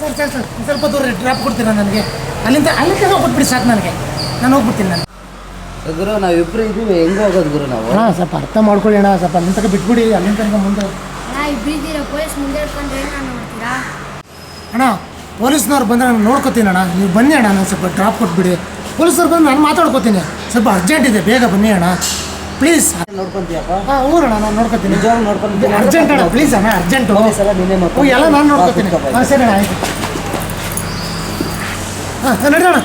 Drop ಕೊಡ್ತೀರಾ ನನಗೆ? ಅಲ್ಲಿಂದ ಅಲ್ಲಿಂದ ಹೋಗ್ಬಿಟ್ಬಿಡಿ ಸಾಕು ನನಗೆ. ನಾನು ಹೋಗ್ಬಿಡ್ತೀನಿ ನಾನು. ಗುರು ನಾವಿಬ್ರು ಇದೀವಿ. ಹೆಂಗೆ ಹೋಗೋದು ಗುರು ನಾವು? ಹಾಂ ಸ್ವಲ್ಪ ಅರ್ಥ ಮಾಡ್ಕೊಳ್ಳಿ ಅಣ್ಣ ಸ್ವಲ್ಪ ಅಲ್ಲಿಂದ ತನಕ ಬಿಟ್ಬಿಡಿ ಅಲ್ಲಿಂದ ತನಕ ಮುಂದೆ. ನಾ ಇಬ್ರಿದ್ದೀರ ಪೊಲೀಸ್ ಮುಂದೆ ಹಿಡ್ಕೊಂಡ್ರೆ ಏನು ನೋಡ್ತೀರಾ ಅಣ್ಣ ಪೊಲೀಸ್ನವ್ರು ಬಂದ್ರೆ ನಾನು ನೋಡ್ಕೊತೀನಿ ಅಣ್ಣ. ನೀವು ಬನ್ನಿ ಅಣ್ಣ ನಾನು ಸ್ವಲ್ಪ ಡ್ರಾಪ್ ಕೊಟ್ಬಿಡಿ. ಪೊಲೀಸ್ನವ್ರು ಬಂದು ನಾನು ಮಾತಾಡ್ಕೊತೀನಿ. ಸ್ವಲ್ಪ ಅರ್ಜೆಂಟ್ ಇದೆ ಬೇಗ ಬನ್ನಿ ಅಣ್ಣ. ಪ್ಲೀಸ್ ನೋಡ್ಕೊಂತೀಯಪ್ಪ? ಹಾಂ ಹ್ಞೂ ಅಣ್ಣ ನಾನು ನೋಡ್ಕೊತೀನಿ. ನಿಜವಾಗ್ ನೋಡ್ಕೊಂತೀನಿ. ಅರ್ಜೆಂಟ್ ಅಣ್ಣ ಪ್ಲೀಸ್ ಅಣ್ಣ ಅರ್ಜೆಂಟು. ಸಲ ನಿನ್ನೆ ನೀನೇ ಎಲ್ಲ ನಾನು ನೋಡ್ಕೊತೀನಿ. ಹಾಂ ಸರಿ ಅಣ್ಣ ಆಯಿತು. ಹಾಂ ನಡಿ ಅಣ್ಣ.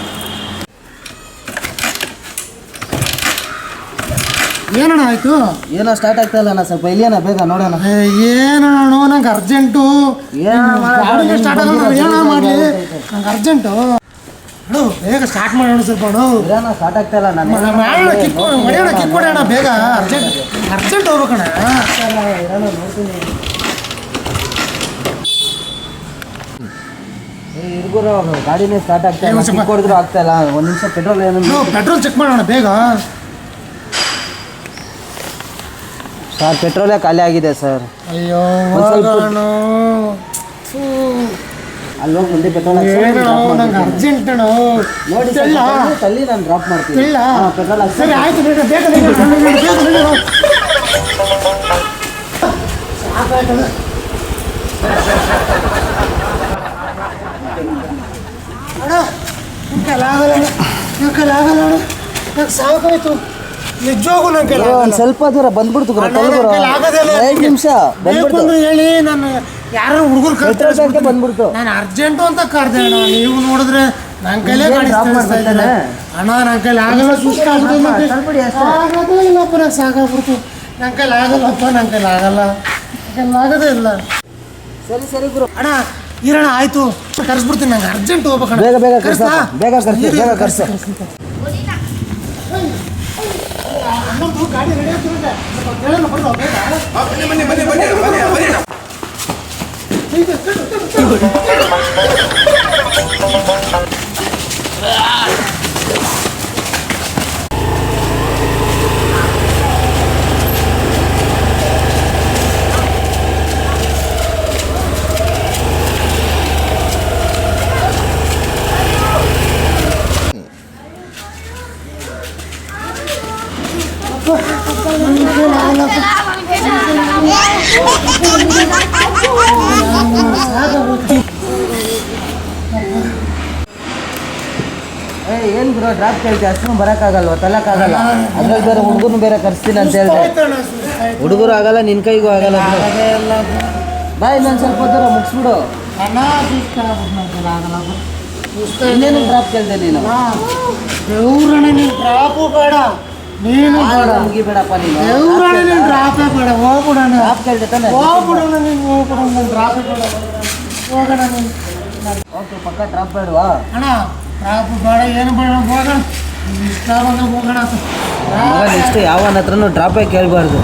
ಏನಣ್ಣ ಆಯ್ತು? ಏನೋ ಸ್ಟಾರ್ಟ್ ಆಗ್ತಾ ಇಲ್ಲ ಅಣ್ಣ ಸ್ವಲ್ಪ. ಇಲ್ಲಿಯನ ಬೇಗ ನೋಡೋಣ. ಏನಣ್ಣ ನಂಗೆ ಅರ್ಜೆಂಟು? ಗಾಡಿನೇ ಸ್ಟಾರ್ಟ್ ಆಗಲ್ಲ. ಏನಣ್ಣ ಮಾಡಲಿ. ನಂಗೆ ಅರ್ಜೆಂಟು ಅಣ್ಣ ಬೇಗ ಸ್ಟಾರ್ಟ್ ಮಾಡೋಣ ಸ್ವಲ್ಪ ಅಣ್ಣ ಇರೋಣ ಸ್ಟಾರ್ಟ್ ಆಗ್ತಾ ಇಲ್ಲ ನಾನು. ಮಾಡೋಣ ಕಿಕ್ ಹೊಡೆಯೋಣ ಕಿಕ್ ಹೊಡೆಯೋಣ ಬೇಗ. ಅರ್ಜೆಂಟ್ ಅರ್ಜೆಂಟ್ ಹೋಗ್ಬೇಕಣ್ಣ ಇರೋಣ ನೋಡ್ತೀನಿ ಇರ್ಗುರು ಗಾಡಿನೇ ಸ್ಟಾರ್ಟ್ ಆಗ್ತಾ ಇಲ್ಲ ಕಿಕ್ ಹೊಡೆದ್ರು ಆಗ್ತಾ ಇಲ್ಲ. ಒಂದ್ ನಿಮಿಷ ಪೆಟ್ರೋಲ್ ಏನು ಪೆಟ್ರೋಲ್ ಚೆಕ್ ಮಾಡೋಣ ಬೇಗ. ಸರ್ ಪೆಟ್ರೋಲೇ ಖಾಲಿ ಆಗಿದೆ ಸರ್. ಅಯ್ಯೋ ಸ್ವಲ್ಪ- ಹೋಗೋಣ ಥೂ. ಅಲ್ಲಿ ಹೋಗಿ ಮುಂದೆ ಪೆಟ್ರೋಲ್ ಅರ್ಜೆಂಟ್ ನೋಡಿ ತಲ್ಲಿ ನಾನು ಡ್ರಾಪ್ ಮಾಡ್ತೀನಿ. ಪೆಟ್ರೋಲ್ ಸರಿ ಆಯ್ತು ಸಾಕಾಯ್ತು. ನಿಜವಾಗೂ ನನ್ನ ಕೈಲಿ ಒಂದ್ ಸ್ವಲ್ಪ ದೂರ ಬಂದ್ಬಿಡ್ತು. ಐದು ನಿಮಿಷ ಬಂದ್ಬಿಡ್ತು. ಹೇಳಿ ನಾನು ಯಾರೋ ಹುಡುಗರು ಬ್ಯಾಂಕ್ಗೆ ಬಂದ್ಬಿಡ್ತು ನಾನು ಅರ್ಜೆಂಟು ಅಂತ ಕರೆದೆ ಅಣ್ಣ ನೀವು ನೋಡಿದ್ರೆ ನನ್ನ ಕೈಲೇ ಇದ್ದಾರೆ ಮಾಡ್ಬಿಡ್ತಾನೆ? ಅಣ್ಣ ನನ್ನ ಕೈಲಿ ಆಗಲ್ಲ ಸುಸ್ತು ಆಗ್ಬಿಟ್ಟಿದೆ ಅಮ್ಮ, ಮತ್ತೆ. ತಳ್ಬಿಡಿ ಅಷ್ಟೇ. ಆಗೋದೇ ಇಲ್ಲಪ್ಪ ನಂಗೆ ಸಾಕಾಗ್ಬಿಡ್ತು ನನ್ನ ಕೈಲಿ ಆಗಲ್ಲಪ್ಪ ನನ್ನ ಕೈಲಿ ಆಗಲ್ಲ ನನ್ನ ಆಗೋದೇ ಇಲ್ಲ ಸರಿ ಸರಿ ಗುರು ಅಣ್ಣ ಇರೋಣ ಆಯ್ತು ಕರ್ಸ್ಬಿಡ್ತೀನಿ ನಂಗೆ ಅರ್ಜೆಂಟ್ ಹೋಗ್ಬೇಕಣ್ಣ ಬೇಗ ಬೇಗ ಕರ್ಸ? ಬೇಗ ಕರ್ಸ ಬೇಗ ಕರ್ಸ ಗಾಡಿ ರೆಡಿ ಆಗ್ತಿರುತ್ತೆ ಸ್ವಲ್ಪ ಕೇಳೋಣ ಬನ್ನಿ ಬನ್ನಿ ಈಗ, 这个这个这个这个这个这个这个这个这个这个啊啊不是你们来了 ಏ ಏನ್ ಬ್ರೋ ಡ್ರಾಪ್ ಕೇಳ್ತಿ? ಅಷ್ಟು ಬರೋಕ್ಕಾಗಲ್ವ? ತಲಕ್ಕಾಗಲ್ಲ. ಅದ್ರಲ್ಲಿ ಬೇರೆ ಹುಡುಗರು ಬೇರೆ ಕರ್ಸ್ತೀನಿ ಅಂತ ಹೇಳಿದೆ. ಹುಡುಗರು ಆಗಲ್ಲ ನಿನ್ ಕೈಗೂ ಆಗಲ್ಲ. ಬಾಯ್ ನಾನು ಸ್ವಲ್ಪ ದೂರ ಮುಗಿಸ್ಬಿಡು. ಇನ್ನೇನು ಡ್ರಾಪ್ ಕೇಳ್ದೆ ನೀನು? ದೇವ್ರಣ್ಣ ನೀನು ಡ್ರಾಪು ಬೇಡ. ನೀನು ಬೇಡ. ಮುಗಿಬೇಡಪ್ಪ ನೀನು. ದೇವ್ರಣ್ಣ ನೀನು ಡ್ರಾಪೇ ಬೇಡ. ಹೋಗ್ಬಿಡೋಣ ಡ್ರಾಪ್ ಕೇಳ್ದೆ ತಾನೆ? ಹೋಗ್ಬಿಡೋಣ ನೀನು ಹೋಗ್ಬಿಡೋಣ ನಾನು ಡ್ರಾಪೇ ಬೇಡ. ಹೋಗೋಣ ನೀನು. ಓಕೆ ಪಕ್ಕ ಡ್ರಾಪ್ ಬೇಡವಾ? ಅಣ್ಣ ಬೇಡ ಏನು ಬೇಡ ಹೋಗೋಣ. ಇಷ್ಟ ಹೋಗೋಣ ಮಗ ನೆಕ್ಸ್ಟ್ ಯಾವನ ಹತ್ರನೂ ಡ್ರಾಪೇ ಕೇಳಬಾರ್ದು.